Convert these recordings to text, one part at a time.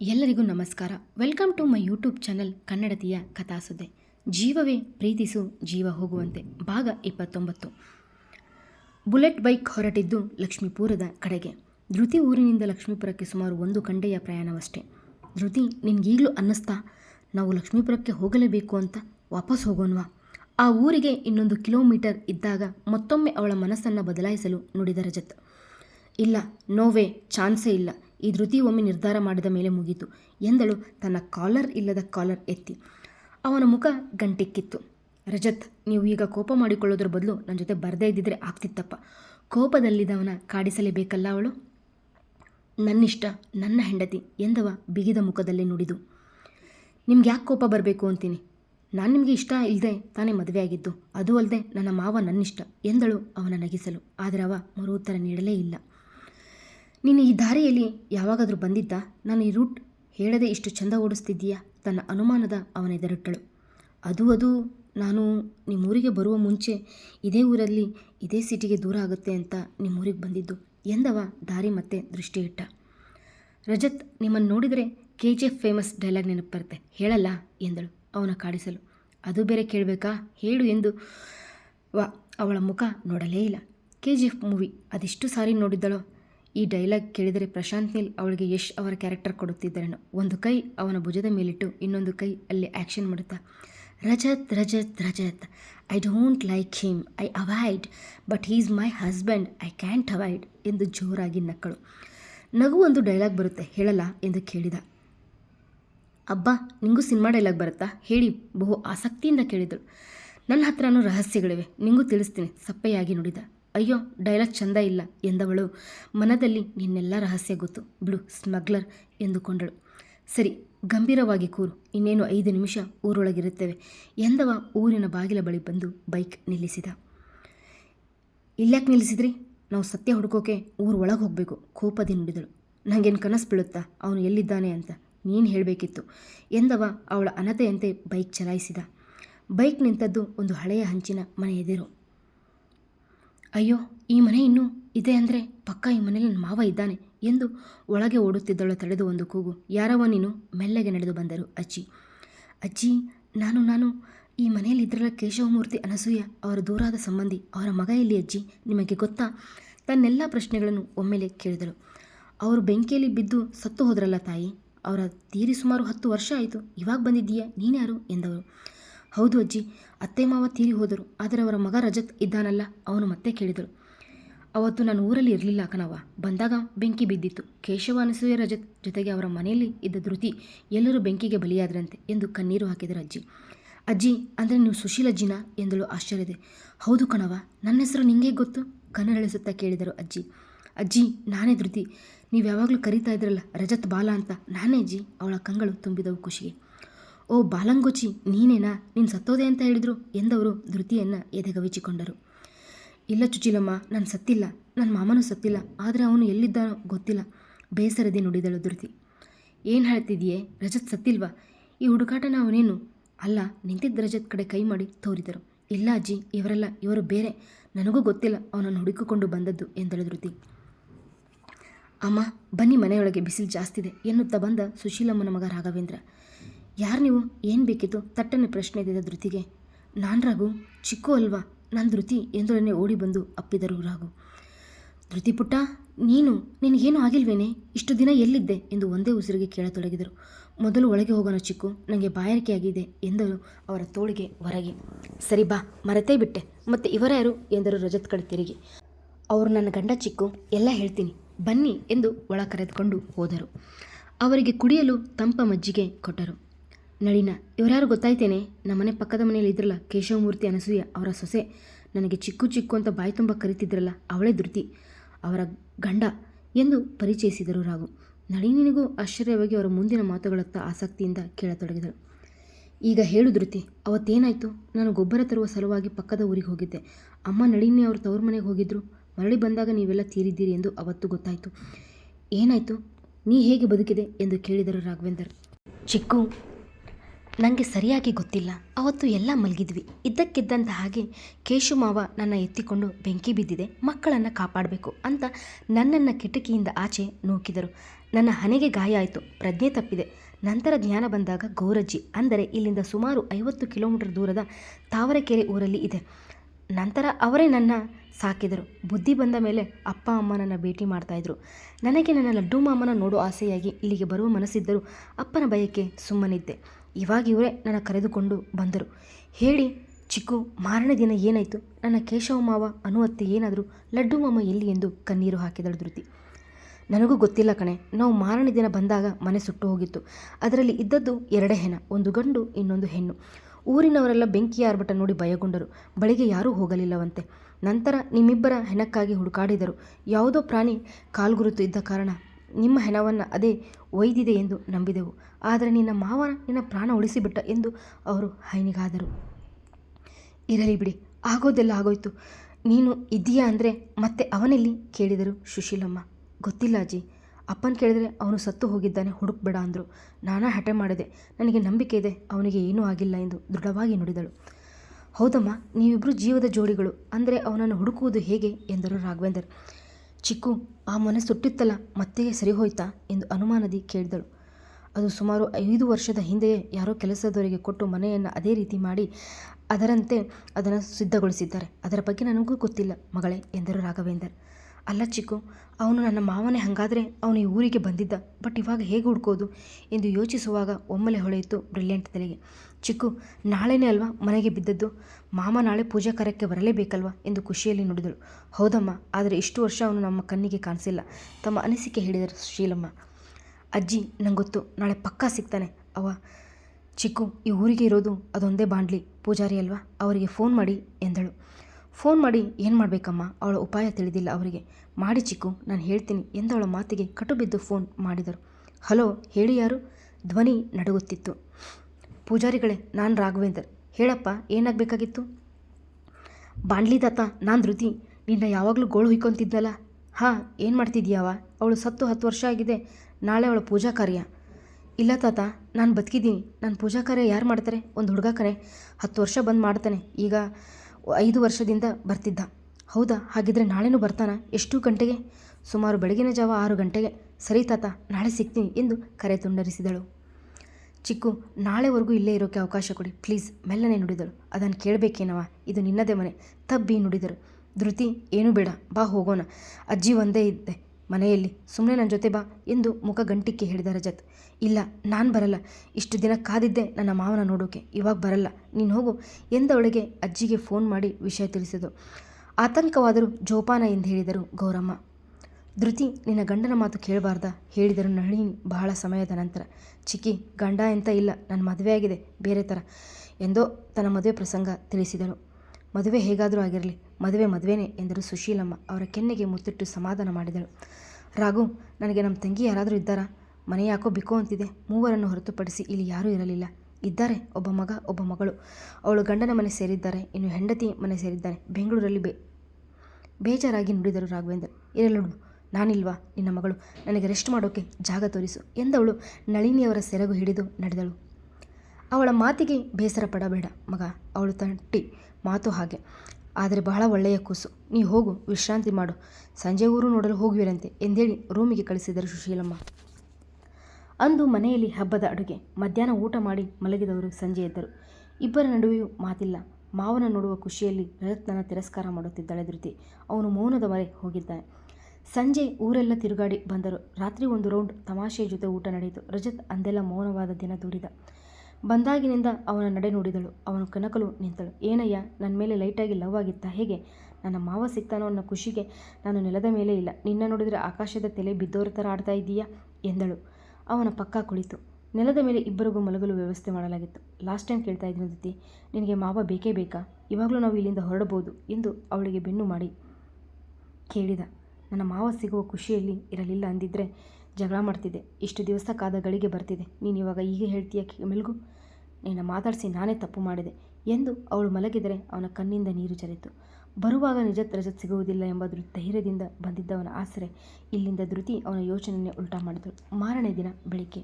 ಎಲ್ಲರಿಗೂ ನಮಸ್ಕಾರ. Welcome to my YouTube channel ಕನ್ನಡತಿಯ ಕಥಾಸುದ್ದೆ. ಜೀವವೇ ಪ್ರೀತಿಸು, ಜೀವ ಹೋಗುವಂತೆ. ಭಾಗ ಇಪ್ಪತ್ತೊಂಬತ್ತು. ಬುಲೆಟ್ ಬೈಕ್ ಹೊರಟಿದ್ದು ಲಕ್ಷ್ಮೀಪುರದ ಕಡೆಗೆ. ಧೃತಿ ಊರಿನಿಂದ ಲಕ್ಷ್ಮೀಪುರಕ್ಕೆ ಸುಮಾರು ಒಂದು ಗಂಟೆಯ ಪ್ರಯಾಣವಷ್ಟೇ. ಧೃತಿ, ನಿನಗೀಗಲೂ ಅನ್ನಿಸ್ತಾ, ನಾವು ಲಕ್ಷ್ಮೀಪುರಕ್ಕೆ ಹೋಗಲೇಬೇಕು ಅಂತ ವಾಪಸ್ ಹೋಗೋಣವಾ? ಆ ಊರಿಗೆ ಇನ್ನೊಂದು ಕಿಲೋಮೀಟರ್ ಇದ್ದಾಗ ಮತ್ತೊಮ್ಮೆ ಅವಳ ಮನಸ್ಸನ್ನು ಬದಲಾಯಿಸಲು ನುಡಿದ ರಜತ್. ಇಲ್ಲ, ನೋವೇ, ಚಾನ್ಸೇ ಇಲ್ಲ. ಈ ಧೃತಿ ಒಮ್ಮೆ ನಿರ್ಧಾರ ಮಾಡಿದ ಮೇಲೆ ಮುಗಿತು. ಎಂದಳು, ತನ್ನ ಕಾಲರ್ ಇಲ್ಲದ ಕಾಲರ್ ಎತ್ತಿ. ಅವನ ಮುಖ ಗಂಟಿಕ್ಕಿತ್ತು. ರಜತ್, ನೀವು ಈಗ ಕೋಪ ಮಾಡಿಕೊಳ್ಳೋದ್ರ ಬದಲು ನನ್ನ ಜೊತೆ ಬರದೇ ಇದ್ದಿದ್ರೆ ಆಗ್ತಿತ್ತಪ್ಪ. ಕೋಪದಲ್ಲಿದ್ದವನ ಕಾಡಿಸಲೇಬೇಕಲ್ಲ ಅವಳು? ನನ್ನಿಷ್ಟ, ನನ್ನ ಹೆಂಡತಿ, ಎಂದವ ಬಿಗಿದ ಮುಖದಲ್ಲಿ ನುಡಿದು. ನಿಮ್ಗೆ ಯಾಕೆ ಕೋಪ ಬರಬೇಕು ಅಂತೀನಿ? ನಾನು ನಿಮಗೆ ಇಷ್ಟ ಇಲ್ಲದೆ ತಾನೇ ಮದುವೆ ಆಗಿದ್ದು. ಅದೂ ಅಲ್ಲದೆ ನನ್ನ ಮಾವ ನನ್ನಿಷ್ಟ, ಎಂದಳು ಅವನ ನಗಿಸಲು. ಆದರೆ ಅವ ಮರು ಉತ್ತರ ನೀಡಲೇ ಇಲ್ಲ. ನೀನು ಈ ದಾರಿಯಲ್ಲಿ ಯಾವಾಗಾದರೂ ಬಂದಿದ್ದ? ನಾನು ಈ ರೂಟ್ ಹೇಳದೆ ಇಷ್ಟು ಚಂದ ಓಡಿಸ್ತಿದ್ದೀಯಾ? ತನ್ನ ಅನುಮಾನದ ಅವನೆದರಿಟ್ಟಳು ಅದು ಅದು. ನಾನು ನಿಮ್ಮೂರಿಗೆ ಬರುವ ಮುಂಚೆ ಇದೇ ಊರಲ್ಲಿ ಇದೇ ಸಿಟಿಗೆ ದೂರ ಆಗುತ್ತೆ ಅಂತ ನಿಮ್ಮೂರಿಗೆ ಬಂದಿದ್ದು ಎಂದವ ದಾರಿ ಮತ್ತೆ ದೃಷ್ಟಿ ಇಟ್ಟ ರಜತ್, ನಿಮ್ಮನ್ನು ನೋಡಿದರೆ K G F famous dialogue ನೆನಪು ಬರುತ್ತೆ. ಹೇಳಲ್ಲ ಎಂದಳು ಅವನ ಕಾಡಿಸಲು. ಅದು ಬೇರೆ ಕೇಳಬೇಕಾ? ಹೇಳು ಎಂದು ವಾ ಅವಳ ಮುಖ ನೋಡಲೇ ಇಲ್ಲ. ಕೆ ಜಿ ಎಫ್ ಮೂವಿ, ಅದೆಷ್ಟು ಸಾರಿ ನೋಡಿದ್ದಳೋ? ಈ ಡೈಲಾಗ್ ಕೇಳಿದರೆ ಪ್ರಶಾಂತ್ ನೀಲ್ ಅವಳಿಗೆ ಯಶ್ ಅವರ ಕ್ಯಾರೆಕ್ಟರ್ ಕೊಡುತ್ತಿದ್ದರೇನೋ. ಒಂದು ಕೈ ಅವನ ಭುಜದ ಮೇಲಿಟ್ಟು ಇನ್ನೊಂದು ಕೈ ಅಲ್ಲಿ ಆ್ಯಕ್ಷನ್ ಮಾಡುತ್ತಾ, Rajat Rajat Rajat I don't like him I avoid but he is my husband I can't avoid ಎಂದು ಜೋರಾಗಿ ನಕ್ಕಳು. ನಗು ಒಂದು ಡೈಲಾಗ್ ಬರುತ್ತೆ, ಹೇಳಲ್ಲ ಎಂದು ಕೇಳಿದ. ಅಬ್ಬ, ನಿಂಗೂ ಸಿನಿಮಾ ಡೈಲಾಗ್ ಬರುತ್ತಾ? ಹೇಳಿ ಬಹು ಆಸಕ್ತಿಯಿಂದ ಕೇಳಿದಳು. ನನ್ನ ಹತ್ರನೂ ರಹಸ್ಯಗಳಿವೆ. ನಿಂಗೂ ತಿಳಿಸ್ತೀನಿ, ಸಪ್ಪೆಯಾಗಿ ನುಡಿದ. ಅಯ್ಯೋ, ಡೈಲಾಗ್ ಚಂದ ಇಲ್ಲ ಎಂದವಳು. ಮನದಲ್ಲಿ ನಿನ್ನೆಲ್ಲ ರಹಸ್ಯ ಗೊತ್ತು. ಬಿಡು, ಸ್ಮಗ್ಲರ್ ಎಂದುಕೊಂಡಳು. ಸರಿ, ಗಂಭೀರವಾಗಿ ಕೂರು. ಇನ್ನೇನು ಐದು ನಿಮಿಷ ಊರೊಳಗಿರುತ್ತೇವೆ ಎಂದವ ಊರಿನ ಬಾಗಿಲ ಬಳಿ ಬಂದು ಬೈಕ್ ನಿಲ್ಲಿಸಿದ. ಇಲ್ಯಾಕೆ ನಿಲ್ಲಿಸಿದ್ರಿ? ನಾವು ಸತ್ಯ ಹುಡುಕೋಕೆ ಊರು ಒಳಗೆ ಹೋಗಬೇಕು ಕೋಪದಿ ನುಡಿದಳು ನನಗೇನು ಕನಸು ಬೀಳುತ್ತಾ? ಅವನು ಎಲ್ಲಿದ್ದಾನೆ ಅಂತ ನೀನು ಹೇಳಬೇಕಿತ್ತು ಎಂದವ ಅವಳ ಅನತೆಯಂತೆ ಬೈಕ್ ಚಲಾಯಿಸಿದ. ಬೈಕ್ ನಿಂತದ್ದು ಒಂದು ಹಳೆಯ ಹಂಚಿನ ಮನೆ ಎದುರು. ಅಯ್ಯೋ, ಈ ಮನೆ ಇನ್ನೂ ಇದೆ ಅಂದರೆ ಪಕ್ಕ ಈ ಮನೇಲಿ ನನ್ನ ಮಾವ ಇದ್ದಾನೆ ಎಂದು ಒಳಗೆ ಓಡುತ್ತಿದ್ದಳು ತಡೆದು ಒಂದು ಕೂಗು. ಯಾರವ ನೀನು ಮೆಲ್ಲಗೆ ನಡೆದು ಬಂದರು ಅಜ್ಜಿ. ಅಜ್ಜಿ, ನಾನು ನಾನು, ಈ ಮನೆಯಲ್ಲಿ ಇದ್ರಲ್ಲ ಕೇಶವಮೂರ್ತಿ, ಅನಸೂಯ, ಅವರ ದೂರಾದ ಸಂಬಂಧಿ, ಅವರ ಮಗ ಇಲ್ಲಿ ಅಜ್ಜಿ? ನಿಮಗೆ ಗೊತ್ತಾ? ತನ್ನೆಲ್ಲ ಪ್ರಶ್ನೆಗಳನ್ನು ಒಮ್ಮೆಲೆ ಕೇಳಿದಳು. ಅವರು ಬೆಂಕಿಯಲ್ಲಿ ಬಿದ್ದು ಸತ್ತು ಹೋದ್ರಲ್ಲ ತಾಯಿ? ಅವರ ತೀರಿ ಸುಮಾರು ಹತ್ತು ವರ್ಷ ಆಯಿತು. ಇವಾಗ ಬಂದಿದ್ದೀಯಾ? ನೀನ್ಯಾರು ಎಂದವರು ಹೌದು ಅಜ್ಜಿ, ಅತ್ತೆ ಮಾವ ತೀರಿ ಹೋದರು, ಆದರೆ ಅವರ ಮಗ ರಜತ್ ಇದ್ದಾನಲ್ಲ, ಅವನು ಮತ್ತೆ ಕೇಳಿದರು ಅವತ್ತು ನಾನು ಊರಲ್ಲಿ ಇರಲಿಲ್ಲ ಕಣವ ಬಂದಾಗ ಬೆಂಕಿ ಬಿದ್ದಿತ್ತು. ಕೇಶವ ಅನಸೂಯ ರಜತ್ ಜೊತೆಗೆ ಅವರ ಮನೆಯಲ್ಲಿ ಇದ್ದ ಧೃತಿ ಎಲ್ಲರೂ ಬೆಂಕಿಗೆ ಬಲಿಯಾದ್ರಂತೆ ಎಂದು ಕಣ್ಣೀರು ಹಾಕಿದರು ಅಜ್ಜಿ. ಅಜ್ಜಿ, ಅಂದರೆ ನೀವು ಸುಶೀಲ ಅಜ್ಜಿನಾ? ಎಂದಳು ಆಶ್ಚರ್ಯದೆ ಹೌದು ಕಣವ ನನ್ನ ಹೆಸರು ನಿಂಗೆ ಗೊತ್ತು? ಕಣ್ಣರಳಿಸುತ್ತಾ ಕೇಳಿದರು ಅಜ್ಜಿ. ಅಜ್ಜಿ, ನಾನೇ ಧೃತಿ. ನೀವು ಯಾವಾಗಲೂ ಕರೀತಾ ಇದ್ರಲ್ಲ, ರಜತ್ ಬಾಲ ಅಂತ. ನಾನೇ ಅಜ್ಜಿ, ಅವಳ ಕಂಗಳು ತುಂಬಿದವು ಖುಷಿಗೆ. ಓ ಬಾಲಂಗುಚಿ, ನೀನೇನಾ? ನೀನು ಸತ್ತೋದೆ ಅಂತ ಹೇಳಿದ್ರು? ಎಂದವರು ಧೃತಿಯನ್ನು ಎದೆಗವಿಚಿಕೊಂಡರು. ಇಲ್ಲ ಚುಚಿಲಮ್ಮ, ನಾನು ಸತ್ತಿಲ್ಲ. ನನ್ನ ಮಾಮನೂ ಸತ್ತಿಲ್ಲ. ಆದರೆ ಅವನು ಎಲ್ಲಿದ್ದಾನೋ ಗೊತ್ತಿಲ್ಲ. ಬೇಸರದೆ ನುಡಿದಳು ಧೃತಿ. ಏನು ಹೇಳ್ತಿದೆಯೇ? ರಜತ್ ಸತ್ತಿಲ್ವಾ? ಈ ಹುಡುಕಾಟನ ಅವನೇನು? ಅಲ್ಲ, ನಿಂತಿದ್ದ ರಜತ್ ಕಡೆ ಕೈ ಮಾಡಿ ತೋರಿದರು. ಇಲ್ಲ ಅಜ್ಜಿ, ಇವರೆಲ್ಲ, ಇವರು ಬೇರೆ. ನನಗೂ ಗೊತ್ತಿಲ್ಲ, ಅವನನ್ನು ಹುಡುಕಿಕೊಂಡು ಬಂದದ್ದು ಎಂದಳು ಧೃತಿ. ಅಮ್ಮ, ಬನ್ನಿ ಮನೆಯೊಳಗೆ, ಬಿಸಿಲು ಜಾಸ್ತಿದೆ, ಎನ್ನುತ್ತಾ ಬಂದ ಸುಶೀಲಮ್ಮನ ಮಗ ರಾಘವೇಂದ್ರ. ಯಾರು ನೀವು? ಏನು ಬೇಕಿತ್ತು? ತಟ್ಟನೆ ಪ್ರಶ್ನೆ ಇದ್ದಿದ್ದ ಧೃತಿಗೆ. ನಾನು ರಾಘು, ಚಿಕ್ಕು ಅಲ್ವಾ? ನಾನು ಧೃತಿ ಎಂದೊಡನೆ ಓಡಿ ಬಂದು ಅಪ್ಪಿದರು ರಾಘು. ಧೃತಿ ಪುಟ್ಟ, ನೀನು, ನಿನಗೇನು ಆಗಿಲ್ವೇನೆ? ಇಷ್ಟು ದಿನ ಎಲ್ಲಿದ್ದೆ? ಎಂದು ಒಂದೇ ಉಸಿರಿಗೆ ಕೇಳತೊಡಗಿದರು. ಮೊದಲು ಒಳಗೆ ಹೋಗೋಣ ಚಿಕ್ಕು ನನಗೆ ಬಾಯಾರಿಕೆ ಆಗಿದೆ ಎಂದರು ಅವರ ತೋಳಿಗೆ ಹೊರಗೆ. ಸರಿ ಬಾ, ಮರೆತೇ ಬಿಟ್ಟೆ. ಮತ್ತೆ ಇವರ್ಯಾರು ಎಂದರು ರಜತ್ ಕಡೆ ತಿರುಗಿ. ಅವರು ನನ್ನ ಗಂಡ ಚಿಕ್ಕು, ಎಲ್ಲ ಹೇಳ್ತೀನಿ, ಬನ್ನಿ ಎಂದು ಒಳ ಕರೆದುಕೊಂಡು ಹೋದರು. ಅವರಿಗೆ ಕುಡಿಯಲು ತಂಪ ಮಜ್ಜಿಗೆ ಕೊಟ್ಟರು. ನಳಿನ, ಇವರ್ಯಾರು ಗೊತ್ತಾಯ್ತೇನೆ? ನಮ್ಮನೆ ಪಕ್ಕದ ಮನೆಯಲ್ಲಿ ಇದ್ರಲ್ಲ, ಕೇಶವಮೂರ್ತಿ ಅನಸೂಯ ಅವರ ಸೊಸೆ. ನನಗೆ ಚಿಕ್ಕು ಚಿಕ್ಕು ಅಂತ ಬಾಯಿ ತುಂಬ ಕರಿತಿದ್ರಲ್ಲ, ಅವಳೇ ಧೃತಿ. ಅವರ ಗಂಡ ಎಂದು ಪರಿಚಯಿಸಿದರು ರಾಘು. ನಳಿನಿಗೂ ಆಶ್ಚರ್ಯವಾಗಿ ಅವರ ಮುಂದಿನ ಮಾತುಗಳತ್ತ ಆಸಕ್ತಿಯಿಂದ ಕೇಳತೊಡಗಿದಳು. ಈಗ ಹೇಳು ಧೃತಿ, ಅವತ್ತೇನಾಯಿತು? ನಾನು ಗೊಬ್ಬರ ತರುವ ಸಲುವಾಗಿ ಪಕ್ಕದ ಊರಿಗೆ ಹೋಗಿದ್ದೆ. ಅಮ್ಮ ನಳಿನಿ ಅವರು ತವ್ರ ಮನೆಗೆ ಹೋಗಿದ್ರು. ಮರಳಿ ಬಂದಾಗ ನೀವೆಲ್ಲ ತೀರಿದ್ದೀರಿ ಎಂದು ಅವತ್ತು ಗೊತ್ತಾಯಿತು. ಏನಾಯಿತು? ನೀ ಹೇಗೆ ಬದುಕಿದೆ? ಎಂದು ಕೇಳಿದರು ರಾಘವೇಂದರ್. ಚಿಕ್ಕು ನನಗೆ ಸರಿಯಾಗಿ ಗೊತ್ತಿಲ್ಲ. ಅವತ್ತು ಎಲ್ಲ ಮಲಗಿದ್ವಿ. ಇದ್ದಕ್ಕಿದ್ದಂತ ಹಾಗೆ ಕೇಶು ಮಾವ ನನ್ನ ಎತ್ತಿಕೊಂಡು ಬೆಂಕಿ ಬಿದ್ದಿದೆ. ಮಕ್ಕಳನ್ನು ಕಾಪಾಡಬೇಕು ಅಂತ ನನ್ನನ್ನು ಕಿಟಕಿಯಿಂದ ಆಚೆ ನೂಕಿದರು. ನನ್ನ ಹಣೆಗೆ ಗಾಯ ಆಯಿತು. ಪ್ರಜ್ಞೆ ತಪ್ಪಿದೆ. ನಂತರ ಜ್ಞಾನ ಬಂದಾಗ ಗೌರಜ್ಜಿ ಅಂದರೆ ಇಲ್ಲಿಂದ ಸುಮಾರು ಐವತ್ತು ಕಿಲೋಮೀಟರ್ ದೂರದ ತಾವರೆಕೆರೆ ಊರಲ್ಲಿ ಇದೆ. ನಂತರ ಅವರೇ ನನ್ನ ಸಾಕಿದರು. ಬುದ್ಧಿ ಬಂದ ಮೇಲೆ ಅಪ್ಪ ಅಮ್ಮ ನನ್ನ ಭೇಟಿ ಮಾಡ್ತಾಯಿದ್ರು ನನಗೆ ನನ್ನ ಲಡ್ಡು ಮಾಮನ ನೋಡೋ ಆಸೆಯಾಗಿ ಇಲ್ಲಿಗೆ ಬರುವ ಮನಸ್ಸಿದ್ದರೂ ಅಪ್ಪನ ಭಯಕ್ಕೆ ಸುಮ್ಮನಿದ್ದೆ. ಇವಾಗ ಇವರೇ ನನ್ನ ಕರೆದುಕೊಂಡು ಬಂದರು. ಹೇಳಿ, ಚಿಕ್ಕು, ಮಾರನೇ ದಿನ ಏನಾಯಿತು? ನನ್ನ ಕೇಶವ ಮಾವ ಅನುವತ್ತೆ ಏನಾದರೂ ಲಡ್ಡು ಮಾಮ ಎಲ್ಲಿ ಎಂದು ಕಣ್ಣೀರು ಹಾಕಿದಳು ಧೃತಿ ನನಗೂ ಗೊತ್ತಿಲ್ಲ ಕಣೆ, ನಾವು ಮಾರನೇ ದಿನ ಬಂದಾಗ ಮನೆ ಸುಟ್ಟು ಹೋಗಿತ್ತು. ಅದರಲ್ಲಿ ಇದ್ದದ್ದು ಎರಡೇ ಹೆಣ, ಒಂದು ಗಂಡು, ಇನ್ನೊಂದು ಹೆಣ್ಣು. ಊರಿನವರೆಲ್ಲ ಬೆಂಕಿ ಆರ್ಭಟ ನೋಡಿ ಭಯಗೊಂಡರು. ಬಳಿಗೆ ಯಾರೂ ಹೋಗಲಿಲ್ಲವಂತೆ. ನಂತರ ನಿಮ್ಮಿಬ್ಬರ ಹೆಣಕ್ಕಾಗಿ ಹುಡುಕಾಡಿದರು. ಯಾವುದೋ ಪ್ರಾಣಿ ಕಾಲ್ಗುರುತು ಇದ್ದ ಕಾರಣ ನಿಮ್ಮ ಹೆಣವನ್ನು ಅದೇ ಒಯ್ದಿದೆ ಎಂದು ನಂಬಿದೆವು. ಆದರೆ ನಿನ್ನ ಮಾವ ನಿನ್ನ ಪ್ರಾಣ ಉಳಿಸಿಬಿಟ್ಟ ಎಂದು ಅವರು ಹೈನಿಗಾದರು. ಇರಲಿ ಬಿಡಿ, ಆಗೋದೆಲ್ಲ ಆಗೋಯ್ತು. ನೀನು ಇದೆಯಾ ಅಂದರೆ ಮತ್ತೆ ಅವನಲ್ಲಿ? ಕೇಳಿದರು ಸುಶೀಲಮ್ಮ. ಗೊತ್ತಿಲ್ಲ ಅಜ್ಜಿ. ಅಪ್ಪನ ಕೇಳಿದರೆ ಅವನು ಸತ್ತು ಹೋಗಿದ್ದಾನೆ, ಹುಡುಕ್ಬೇಡ ಅಂದರು. ನಾನಾ ಹಠೆ ಮಾಡಿದೆ. ನನಗೆ ನಂಬಿಕೆ ಇದೆ, ಅವನಿಗೆ ಏನೂ ಆಗಿಲ್ಲ ಎಂದು ದೃಢವಾಗಿ ನುಡಿದಳು. ಹೌದಮ್ಮ ನೀವಿಬ್ಬರು ಜೀವದ ಜೋಡಿಗಳು, ಅಂದರೆ ಅವನನ್ನು ಹುಡುಕುವುದು ಹೇಗೆ? ಎಂದರು ರಾಘವೇಂದರ್. ಚಿಕ್ಕು, ಆ ಮನೆ ಸುಟ್ಟಿತ್ತಲ್ಲ ಮತ್ತೆ ಸರಿ ಹೋಯ್ತಾ ಎಂದು ಅನುಮಾನದಿ ಕೇಳಿದಳು. ಅದು ಸುಮಾರು ಐದು ವರ್ಷದ ಹಿಂದೆಯೇ ಯಾರೋ ಕೆಲಸದವರಿಗೆ ಕೊಟ್ಟು ಮನೆಯನ್ನು ಅದೇ ರೀತಿ ಮಾಡಿ ಅದರಂತೆ ಅದನ್ನು ಸಿದ್ಧಗೊಳಿಸಿದ್ದಾರೆ. ಅದರ ಬಗ್ಗೆ ನನಗೂ ಗೊತ್ತಿಲ್ಲ ಮಗಳೇ ಎಂದರು ರಾಘವೇಂದರ್. ಅಲ್ಲ ಚಿಕ್ಕು, ಅವನು ನನ್ನ ಮಾವನೇ ಹಾಗಾದರೆ ಅವನು ಈ ಊರಿಗೆ ಬಂದಿದ್ದ, ಬಟ್ ಇವಾಗ ಹೇಗೆ ಹುಡ್ಕೋದು ಎಂದು ಯೋಚಿಸುವಾಗ ಒಮ್ಮೆಲೆ ಹೊಳೆಯಿತು ಬ್ರಿಲಿಯಂಟ್ ತಲೆಗೆ. ಚಿಕ್ಕು, ನಾಳೆನೇ ಅಲ್ವಾ ಮನೆಗೆ ಬಿದ್ದದ್ದು? ಮಾಮ ನಾಳೆ ಪೂಜಾ ಕಾರ್ಯಕ್ಕೆ ಬರಲೇಬೇಕಲ್ವಾ ಎಂದು ಖುಷಿಯಲ್ಲಿ ನುಡಿದಳು. ಹೌದಮ್ಮ, ಆದರೆ ಇಷ್ಟು ವರ್ಷ ಅವನು ನಮ್ಮ ಕಣ್ಣಿಗೆ ಕಾಣಿಸಿಲ್ಲ. ತಮ್ಮ ಅನಿಸಿಕೆ ಹೇಳಿದರು ಶೀಲಮ್ಮ. ಅಜ್ಜಿ ನಂಗೆ ಗೊತ್ತು ನಾಳೆ ಪಕ್ಕಾ ಸಿಗ್ತಾನೆ. ಅವ ಚಿಕ್ಕು, ಈ ಊರಿಗೆ ಇರೋದು ಅದೊಂದೇ ಬಾಂಡ್ಲಿ, ಪೂಜಾರಿ ಅಲ್ವಾ? ಅವರಿಗೆ ಫೋನ್ ಮಾಡಿ ಎಂದಳು. ಫೋನ್ ಮಾಡಿ ಏನು ಮಾಡಬೇಕಮ್ಮ? ಅವಳ ಉಪಾಯ ತಿಳಿದಿಲ್ಲ ಅವರಿಗೆ. ಮಾಡಿ ಚಿಕ್ಕು, ನಾನು ಹೇಳ್ತೀನಿ ಎಂದವಳ ಮಾತಿಗೆ ಕಟುಬಿದ್ದು ಫೋನ್ ಮಾಡಿದರು. ಹಲೋ, ಹೇಳಿ ಯಾರು? ಧ್ವನಿ ನಡುಗುತ್ತಿತ್ತು. ಪೂಜಾರಿಗಳೇ, ನಾನು ರಾಘವೇಂದರ್. ಹೇಳಪ್ಪ, ಏನಾಗಬೇಕಾಗಿತ್ತು? ಬಾಂಡ್ಲಿ ತಾತ, ನಾನು ಧೃತಿ, ನಿನ್ನ ಯಾವಾಗಲೂ ಗೋಳು ಹುಯ್ಕೊಂತಿದ್ನಲ್ಲ? ಹಾಂ, ಏನು ಮಾಡ್ತಿದ್ಯಾವ? ಅವಳು ಸತ್ತು ಹತ್ತು ವರ್ಷ ಆಗಿದೆ, ನಾಳೆ ಅವಳ ಪೂಜಾ ಕಾರ್ಯ. ಇಲ್ಲ ತಾತ, ನಾನು ಬದುಕಿದ್ದೀನಿ. ನಾನು ಪೂಜಾ ಕಾರ್ಯ ಯಾರು ಮಾಡ್ತಾರೆ? ಒಂದು ಹುಡುಗ ಕರೆ ಹತ್ತು ವರ್ಷ ಬಂದು ಮಾಡ್ತಾನೆ, ಈಗ ಐದು ವರ್ಷದಿಂದ ಬರ್ತಿದ್ದ. ಹೌದಾ, ಹಾಗಿದ್ರೆ ನಾಳೆನೂ ಬರ್ತಾನ? ಎಷ್ಟು ಗಂಟೆಗೆ? ಸುಮಾರು ಬೆಳಗಿನ ಜಾವ ಆರು ಗಂಟೆಗೆ. ಸರಿ ತಾತ, ನಾಳೆ ಸಿಗ್ತೀನಿ ಎಂದು ಕರೆ ತುಂಡರಿಸಿದಳು. ಚಿಕ್ಕು, ನಾಳೆವರೆಗೂ ಇಲ್ಲೇ ಇರೋಕ್ಕೆ ಅವಕಾಶ ಕೊಡಿ. ಪ್ಲೀಸ್, ಮೆಲ್ಲನೆ ನುಡಿದಳು ಅದನ್ನು ಕೇಳಬೇಕೇನವ ಇದು ನಿನ್ನದೇ ಮನೆ. ತಬ್ಬಿ ನುಡಿದರು. ಧೃತಿ, ಏನೂ ಬೇಡ. ಬಾ, ಹೋಗೋಣ. ಅಜ್ಜಿ ಒಂದೇ ಇದ್ದೆ. ಮನೆಯಲ್ಲಿ. ಸುಮ್ಮನೆ ನನ್ನ ಜೊತೆ ಬಾ ಎಂದು ಮುಖ ಗಂಟಿಕ್ಕೆ ಹೇಳಿದ ರಜತ್. ಇಲ್ಲ, ನಾನು ಬರಲ್ಲ. ಇಷ್ಟು ದಿನ ಕಾದಿದ್ದೆ ನನ್ನ ಮಾವನ ನೋಡೋಕೆ. ಇವಾಗ ಬರಲ್ಲ. ನೀನು ಹೋಗು ಎಂದವಳಿಗೆ ಅಜ್ಜಿಗೆ ಫೋನ್ ಮಾಡಿ ವಿಷಯ ತಿಳಿಸಿದರು ಆತಂಕವಾದರೂ ಜೋಪಾನ ಎಂದು ಹೇಳಿದರು ಗೌರಮ್ಮ. ಧೃತಿ, ನಿನ್ನ ಗಂಡನ ಮಾತು ಕೇಳಬಾರ್ದ, ಹೇಳಿದರು ನಳಿನಿ ಬಹಳ ಸಮಯದ ನಂತರ. ಚಿಕ್ಕಿ, ಗಂಡ ಎಂತ ಇಲ್ಲ ನನ್ನ ಮದುವೆ ಆಗಿದೆ, ಬೇರೆ ಥರ ಎಂದೋ ತನ್ನ ಮದುವೆ ಪ್ರಸಂಗ ತಿಳಿಸಿದಳು. ಮದುವೆ ಹೇಗಾದರೂ ಆಗಿರಲಿ, ಮದುವೆ ಮದುವೆನೇ ಎಂದರು ಸುಶೀಲಮ್ಮ. ಅವರ ಕೆನ್ನೆಗೆ ಮುತ್ತಿಟ್ಟು ಸಮಾಧಾನ ಮಾಡಿದಳು. ರಾಘು, ನನಗೆ ನಮ್ಮ ತಂಗಿ ಯಾರಾದರೂ ಇದ್ದಾರಾ? ಮನೆ ಯಾಕೋ ಬಿಕೋ ಅಂತಿದೆ, ಮೂವರನ್ನು ಹೊರತುಪಡಿಸಿ ಇಲ್ಲಿ ಯಾರೂ ಇರಲಿಲ್ಲ. ಇದ್ದಾರೆ, ಒಬ್ಬ ಮಗ, ಒಬ್ಬ ಮಗಳು. ಅವಳು ಗಂಡನ ಮನೆ ಸೇರಿದ್ದಾರೆ, ಇನ್ನು ಹೆಂಡತಿ ಮನೆ ಸೇರಿದ್ದಾರೆ ಬೆಂಗಳೂರಲ್ಲಿ ಬೇ, ಬೇಜಾರಾಗಿ ನುಡಿದರು ರಾಘವೇಂದ್ರ. ಇರಲು ನಾನಿಲ್ವಾ ನಿನ್ನ ಮಗಳು? ನನಗೆ ರೆಸ್ಟ್ ಮಾಡೋಕೆ ಜಾಗ ತೋರಿಸು ಎಂದವಳು ನಳಿನಿಯವರ ಸೆರಗು ಹಿಡಿದು ನಡೆದಳು. ಅವಳ ಮಾತಿಗೆ ಬೇಸರ ಪಡಬೇಡ ಮಗ, ಅವಳು ತಟ್ಟಿ ಮಾತು ಹಾಗೆ. ಆದರೆ ಬಹಳ ಒಳ್ಳೆಯ ಕೂಸು. ನೀ ಹೋಗು, ವಿಶ್ರಾಂತಿ ಮಾಡು. ಸಂಜೆ ಊರು ನೋಡಲು ಹೋಗುವಿರಂತೆ ಎಂದೇಳಿ ರೂಮಿಗೆ ಕಳಿಸಿದರು ಸುಶೀಲಮ್ಮ. ಅಂದು ಮನೆಯಲ್ಲಿ ಹಬ್ಬದ ಅಡುಗೆ. ಮಧ್ಯಾಹ್ನ ಊಟ ಮಾಡಿ ಮಲಗಿದವರು ಸಂಜೆ ಎದ್ದರು. ಇಬ್ಬರ ನಡುವೆಯೂ ಮಾತಿಲ್ಲ. ಮಾವನ ನೋಡುವ ಖುಷಿಯಲ್ಲಿ ರಜತ್ನನ್ನು ತಿರಸ್ಕಾರ ಮಾಡುತ್ತಿದ್ದಾಳೆ ಧೃತಿ. ಅವನು ಮೌನದ ಮರೆ ಹೋಗಿದ್ದಾನೆ. ಸಂಜೆ ಊರೆಲ್ಲ ತಿರುಗಾಡಿ ಬಂದರು. ರಾತ್ರಿ ಒಂದು ರೌಂಡ್ ತಮಾಷೆಯ ಜೊತೆ ಊಟ ನಡೆಯಿತು. ರಜತ್ ಅಂದೆಲ್ಲ ಮೌನವಾದ ದಿನ ದೂರಿದ ಬಂದಾಗಿನಿಂದ ಅವನ ನಡೆ ನೋಡಿದಳು. ಅವನು ಕನಕಲು ನಿಂತಳು. ಏನಯ್ಯ ನನ್ನ ಮೇಲೆ ಲೈಟಾಗಿ ಲವ್ ಆಗಿತ್ತಾ? ಹೇಗೆ? ನನ್ನ ಮಾವ ಸಿಗ್ತಾನೋ ಅನ್ನೋ ಖುಷಿಗೆ ನಾನು ನೆಲದ ಮೇಲೆ ಇಲ್ಲ. ನಿನ್ನ ನೋಡಿದರೆ ಆಕಾಶದ ತಲೆ ಬಿದ್ದೋರ ಥರ ಆಡ್ತಾ ಇದ್ದೀಯಾ? ಎಂದಳು. ಅವನ ಪಕ್ಕ ಕುಳಿತು. ನೆಲದ ಮೇಲೆ ಇಬ್ಬರಿಗೂ ಮಲಗಲು ವ್ಯವಸ್ಥೆ ಮಾಡಲಾಗಿತ್ತು. ಲಾಸ್ಟ್ ಟೈಮ್ ಕೇಳ್ತಾ ಇದ್ದೀನಿ ಜೊತೆ ನಿನಗೆ ಮಾವ ಬೇಕೇ ಬೇಕಾ? ಇವಾಗಲೂ ನಾವು ಇಲ್ಲಿಂದ ಹೊರಡಬಹುದು ಎಂದು ಅವಳಿಗೆ ಬೆನ್ನು ಮಾಡಿ ಕೇಳಿದ. ನನ್ನ ಮಾವ ಸಿಗುವ ಖುಷಿಯಲ್ಲಿ ಇರಲಿಲ್ಲ ಅಂದಿದ್ರೆ ಜಗಳ ಮಾಡ್ತಿದ್ದೆ. ಇಷ್ಟು ದಿವಸ ಕಾದ ಗಳಿಗೆ ಬರ್ತಿದೆ. ನೀನು ಇವಾಗ ಹೀಗೆ ಹೇಳ್ತೀಯ ಮೆಲ್ಗು? ನಿನ್ನ ಮಾತಾಡಿಸಿ ನಾನೇ ತಪ್ಪು ಮಾಡಿದೆ ಎಂದು ಅವಳು ಮಲಗಿದರೆ ಅವನ ಕಣ್ಣಿಂದ ನೀರು ಜರಿತು ಬರುವಾಗ ನಿಜತ್ ರಜತ್ ಸಿಗುವುದಿಲ್ಲ ಎಂಬ ಧೈರ್ಯದಿಂದ ಬಂದಿದ್ದವನ ಆಸರೆ ಇಲ್ಲಿಂದ ಧೃತಿ ಅವನ ಯೋಚನೆಯನ್ನೇ ಉಲ್ಟಾ ಮಾಡಿದಳು. ಮಾರನೇ ದಿನ ಬೆಳಿಗ್ಗೆ.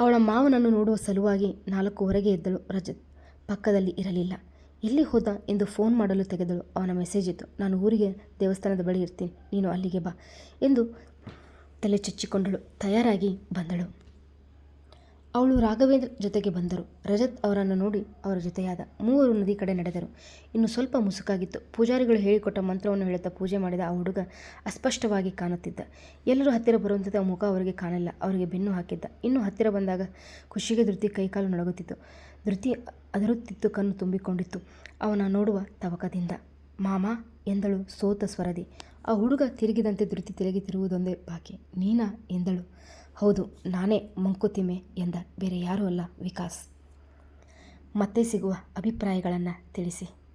ಅವಳ ಮಾವನನ್ನು ನೋಡುವ ಸಲುವಾಗಿ ನಾಲ್ಕೂವರೆಗೆ ಎದ್ದಳು ರಜತ್. ಪಕ್ಕದಲ್ಲಿ ಇರಲಿಲ್ಲ. ಎಲ್ಲಿ ಹೋದ ಎಂದು ಫೋನ್ ಮಾಡಲು ತೆಗೆದಳು. ಅವನ ಮೆಸೇಜ್ ಇತ್ತು, ನಾನು ಊರಿಗೆ ದೇವಸ್ಥಾನದ ಬಳಿ ಇರ್ತೀನಿ, ನೀನು ಅಲ್ಲಿಗೆ ಬಾ ಎಂದು ತಲೆ ಚುಚ್ಚಿಕೊಂಡಳು. ತಯಾರಾಗಿ ಬಂದಳು. ಅವಳು ರಾಘವೇಂದ್ರ ಜೊತೆಗೆ ಬಂದರು. ರಜತ್ ಅವರನ್ನು ನೋಡಿ ಅವರ ಜೊತೆಯಾದ ಮೂವರು ನದಿ ಕಡೆ ನಡೆದರು. ಇನ್ನು ಸ್ವಲ್ಪ ಮುಸುಕಾಗಿತ್ತು. ಪೂಜಾರಿಗಳು ಹೇಳಿಕೊಟ್ಟ ಮಂತ್ರವನ್ನು ಹೇಳುತ್ತಾ ಪೂಜೆ ಮಾಡಿದ ಆ ಹುಡುಗ ಅಸ್ಪಷ್ಟವಾಗಿ ಕಾಣುತ್ತಿದ್ದ. ಎಲ್ಲರೂ ಹತ್ತಿರ ಬರುವಂಥದ್ದು ಮುಖ ಅವರಿಗೆ ಕಾಣಲಿಲ್ಲ. ಅವರಿಗೆ ಬೆನ್ನು ಹಾಕಿದ್ದ. ಇನ್ನು ಹತ್ತಿರ ಬಂದಾಗ ಖುಷಿಗೆ ಧೃತಿ ಕೈಕಾಲು ನಡುಗುತ್ತಿತ್ತು ಧೃತಿ ಅದರುತ್ತಿತ್ತು, ಕಣ್ಣು ತುಂಬಿಕೊಂಡಿತ್ತು. ಅವನ ನೋಡುವ ತವಕದಿಂದ. ಮಾಮ, ಎಂದಳು ಸೋತ ಸ್ವರದಿ. ಆ ಹುಡುಗ ತಿರುಗಿದಂತೆ ಧೃತಿ ತಿರುಗಿ ತಿರುವುದೊಂದೇ ಬಾಕಿ. ನೀನಾ? ಎಂದಳು. ಹೌದು ನಾನೇ ಮಂಕುತಿಮ್ಮೆ ಎಂದ ಬೇರೆ ಯಾರೂ ಅಲ್ಲ ವಿಕಾಸ್. ಮತ್ತೆ ಸಿಗುವ ಅಭಿಪ್ರಾಯಗಳನ್ನು ತಿಳಿಸಿ.